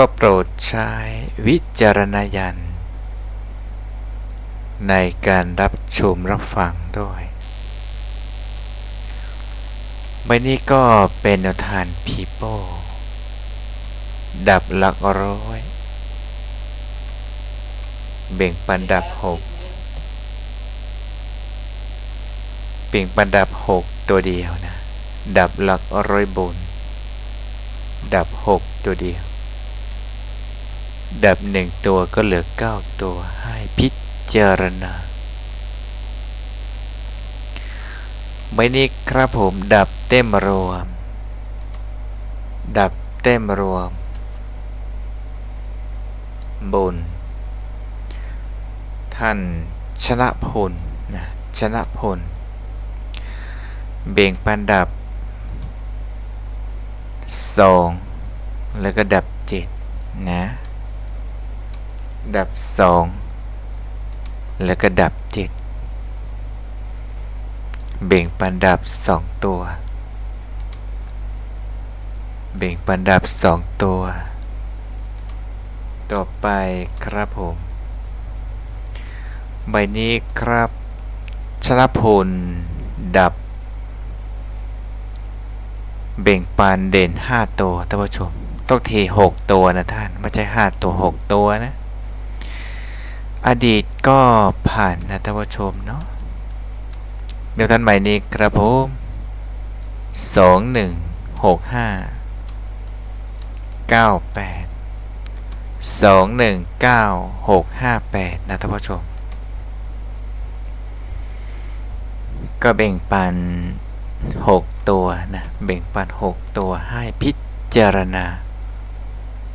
ก็โปรดใช้วิจารณญาณในการรับชมรับฟังด้วยใบนี้ก็เป็นแนวทาง People ดับหลักร้อย เบ่งปันดับหกเบ่งปันดับหกตัวเดียวนะ ดับหลักร้อยบน ดับหกตัวเดียว ดับหนึ่งตัวก็เหลือเก้าตัวให้พิจารณาไม่นี้ครับผมดับเต็มรวม ดับเต็มรวม บน ท่านชนะพลนะชนะพล เบ่งปันดับสองแล้วก็ดับเจ็ดนะ ดับสองแล้วก็ดับเจ็ดเบ่งปันดับสองตัว เบ่งปันดับสองตัว ต่อไปครับผม ใบนี้ครับชนะพล ดับ เบ่งปานเด่น 5 ตัวท่านผู้ชม ต้องที 6 ตัวนะท่าน ไม่ใช่ 5 ตัว 6 ตัวนะ อดีตก็ผ่านนะท่านผู้ชมเนาะเดี๋ยวท่านใหม่นี้ครับผม2 1 6 5 9 8 2 1 9 6 5 8นะท่านผู้ชม ก็แบ่งปัน6ตัวนะ แบ่งปัน6ตัวให้พิจารณา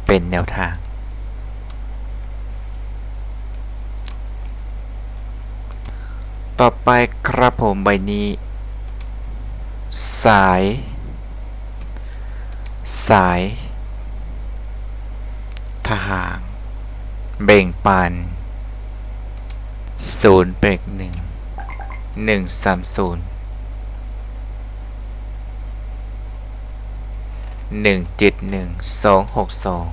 เป็นแนวทาง ต่อไปครับผมใบนี้ สาย สาย ทหารเบ่งปันศูนย์เบรกหนึ่งหนึ่งสามศูนย์หนึ่งเจ็ดหนึ่งสองหกสอง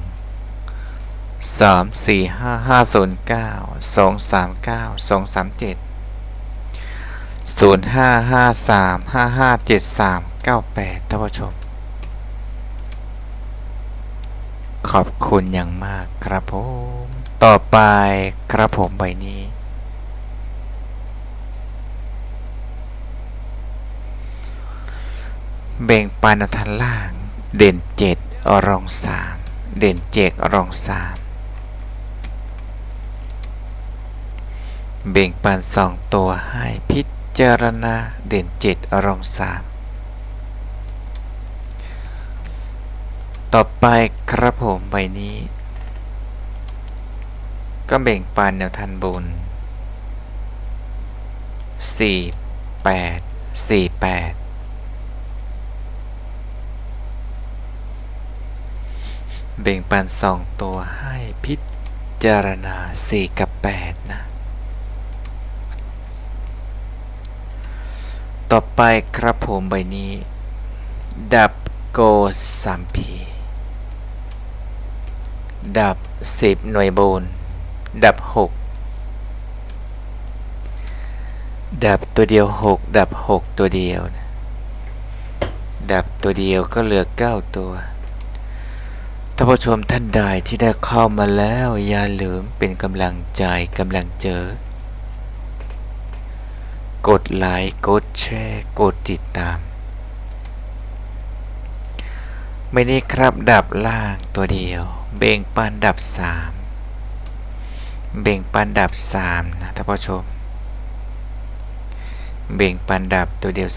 สามสี่ห้าห้าศูนย์เก้าสองสามเก้าสองสามเจ็ด ศูนย์ห้าห้าสามห้าห้าเจ็ดสามเก้าแปดท่านผู้ชม ขอบคุณอย่างมากครับผม ต่อไปครับผมใบนี้เบ่งปานทันล่าง เด่นเจ็ดรองสามเด่นเจ็ดรองสามเบ่งปานสองตัวให้พิ จารณาเด่นเจ็ดอารองสามต่อไปครับผมใบนี้ ก็เบ่งปานแนวทันบนสี่แปดสี่แปดเบ่งปันสองตัวให้พิจารณา4กับ8นะ ต่อไปครับผมใบนี้ ดับโกสัมพีดับ 10 หน่วยโบน ดับ 6 ดับตัวเดียว 6 ดับ 6 ตัวเดียว ดับตัวเดียวก็เหลือ 9 ตัวท่านผู้ชมท่านใดที่ได้เข้ามาแล้ว อย่าลืมเป็นกำลังใจกำลังเจอ กดไลค์กดแชร์กดติดตาม ไม่ได้ครับดับล่างตัวเดียว เบ่งปันดับ 3 เบ่งปันดับ 3 นะท่านผู้ชม เบ่งปันดับตัวเดียว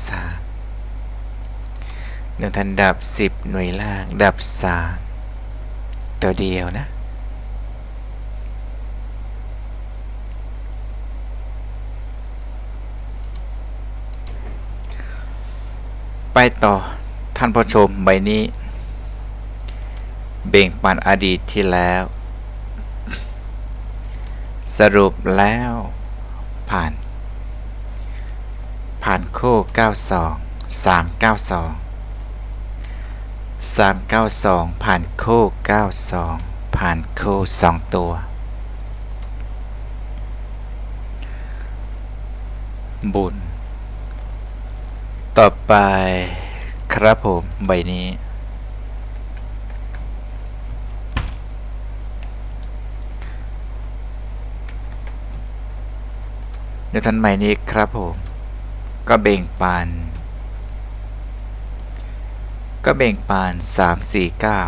3 หนึ่งทันดับ 10 หน่วยล่างดับ 3 ตัวเดียวนะ ไปต่อท่านผู้ชมใบนี้ เบ่งปันอดีตที่แล้ว สรุปแล้ว ผ่าน ผ่านโคู่92 392 392 ผ่านโคู่92 ผ่านโคู่2ตัว บุญ ต่อไปครับผมใบนี้ เดี๋ยวท่านใหม่นี้ครับผม ก็เบ่งปานก็เบ่งปานสามสี่เก้า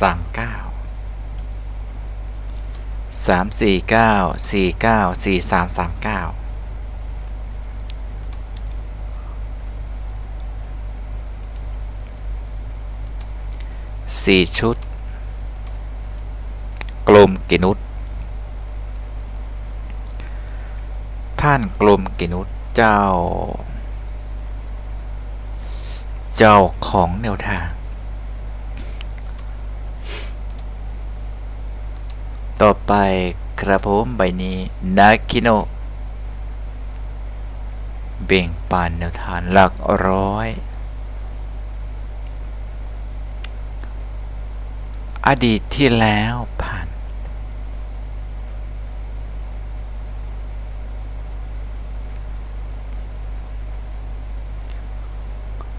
สี่เก้าสี่สามเก้าสามสี่เก้าสี่เก้าสี่สามสามเก้าสี่ชุด กลมกินุษท่านกลมกินุษเจ้า เจ้าของแนวทาง ต่อไปครับผมใบนี้นาคิโนเบ่งปานแนวทางหลักร้อย อดีตที่แล้วผ่าน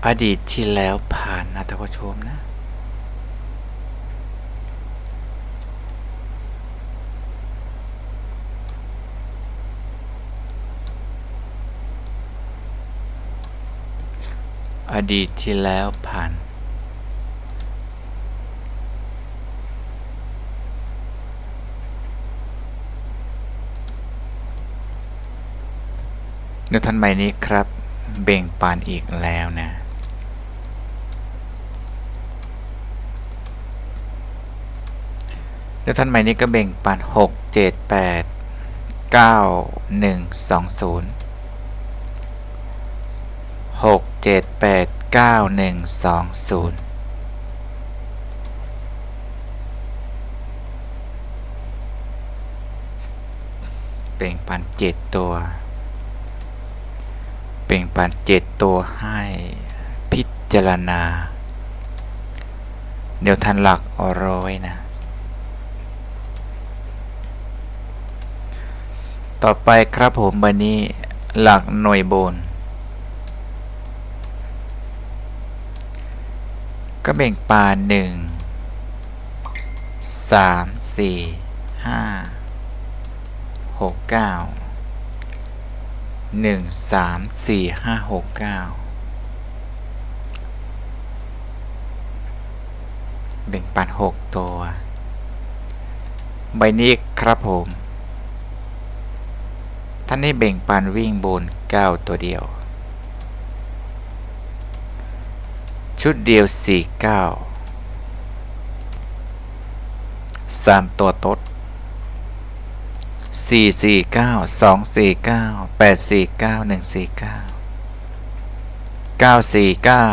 อดีตที่แล้วผ่านนะท่านผู้ชมนะ อดีตที่แล้วผ่าน ในท่านใหม่นี้ครับ เบ่งปานอีกแล้วนะในท่านใหม่นี้ก็เบ่งปานหกเจ็ดแปด เก้าหนึ่งสองศูนย์หกเจ็ดแปดเก้าหนึ่งสองศูนย์เบ่งปานเจ็ดตัว เป่งปันเจ็ดตัวให้พิจารณา เดี๋ยวทันหลักอร้อยนะ ต่อไปครับผมวันนี้หลักหน่วยบน ก็แบ่งปานหนึ่งสามสี่ห้าหกเก้าหนึ่งสามสี่ห้าหกเก้าแบ่งปันหกตัว ใบนี้ครับผม ท่านนี้แบ่งปันวิ่งบนเก้าตัวเดียว ชุดเดียวสี่เก้าสามตัวตดสี่สี่เก้าสองสี่เก้าแปดสี่เก้าหนึ่งสี่เก้าเก้าสี่เก้า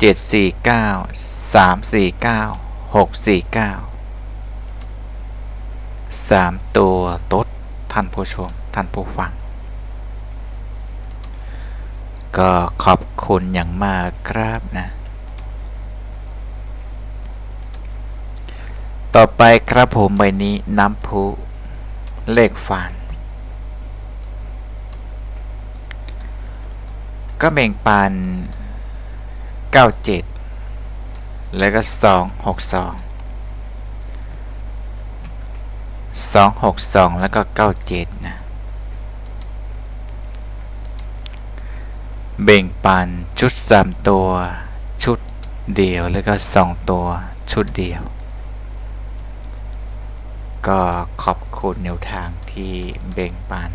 เจ็ดสี่เก้าสามสี่เก้าหกสี่เก้าสามตัวตดท่านผู้ชม ท่านผู้ฟัง ก็ขอบคุณอย่างมากครับนะ ต่อไปครับผมใบนี้น้ำพุเลขฝัน ก็แบ่งปัน 97 แล้วก็ 262 262 แล้วก็ 97 นะ เบ่งปันชุด 3 ตัว ชุดเดียว แล้วก็ 2 ตัว ชุดเดียว ก็ขอบคุณแนวทางที่เบ่งปัน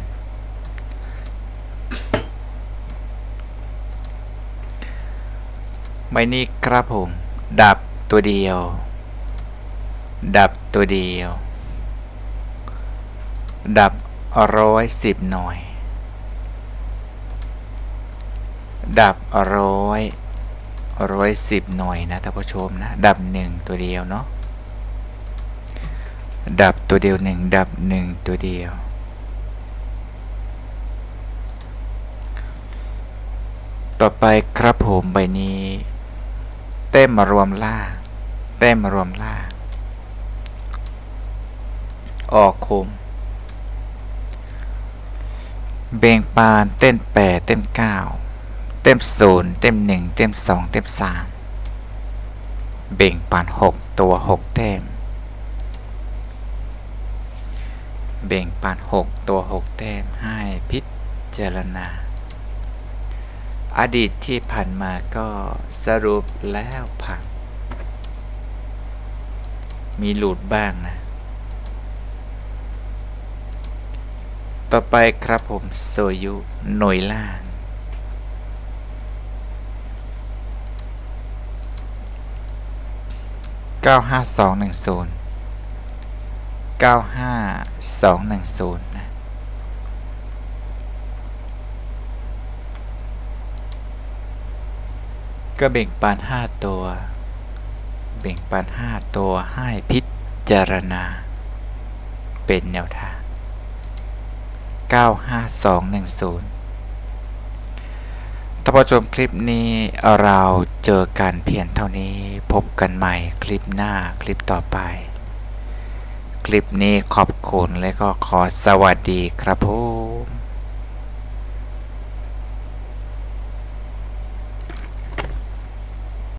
ไม่นี้ครับผม ดับตัวเดียว ดับตัวเดียว ดับร้อยสิบหน่วยดับร้อยร้อยสิบหน่วยนะท่านผู้ชมนะ ดับหนึ่งตัวเดียวเนาะ ดับตัวเดียวหนึ่งดับหนึ่งตัวเดียว ต่อไปครับผมใบนี้ เต้มมารวมล่างเต้มมารวมล่างออกคม เบ่งปานเต้นแปดเต้นเก้าเต้มศูนย์เต้มหนึ่งเต้มสองเต้มสามเบ่งปานหกตัวหกเต้ม เบ่งปานหกตัวหกเต้มให้พิจารณา อดีตที่ผ่านมาก็สรุปแล้วผ่านมีหลุดบ้างนะ ต่อไปครับผมโซยุหน่วยล่าง 95210 95210 นะ ก็เบ่งปานห้าตัวเบ่งปานห้าตัวให้พิจารณา เป็นแนวทาง 95210ท่านผู้ชมคลิปนี้เราเจอกันเพียงเท่านี้พบกันใหม่คลิปหน้าคลิปต่อไป คลิปนี้ขอบคุณและก็ขอสวัสดีครับผม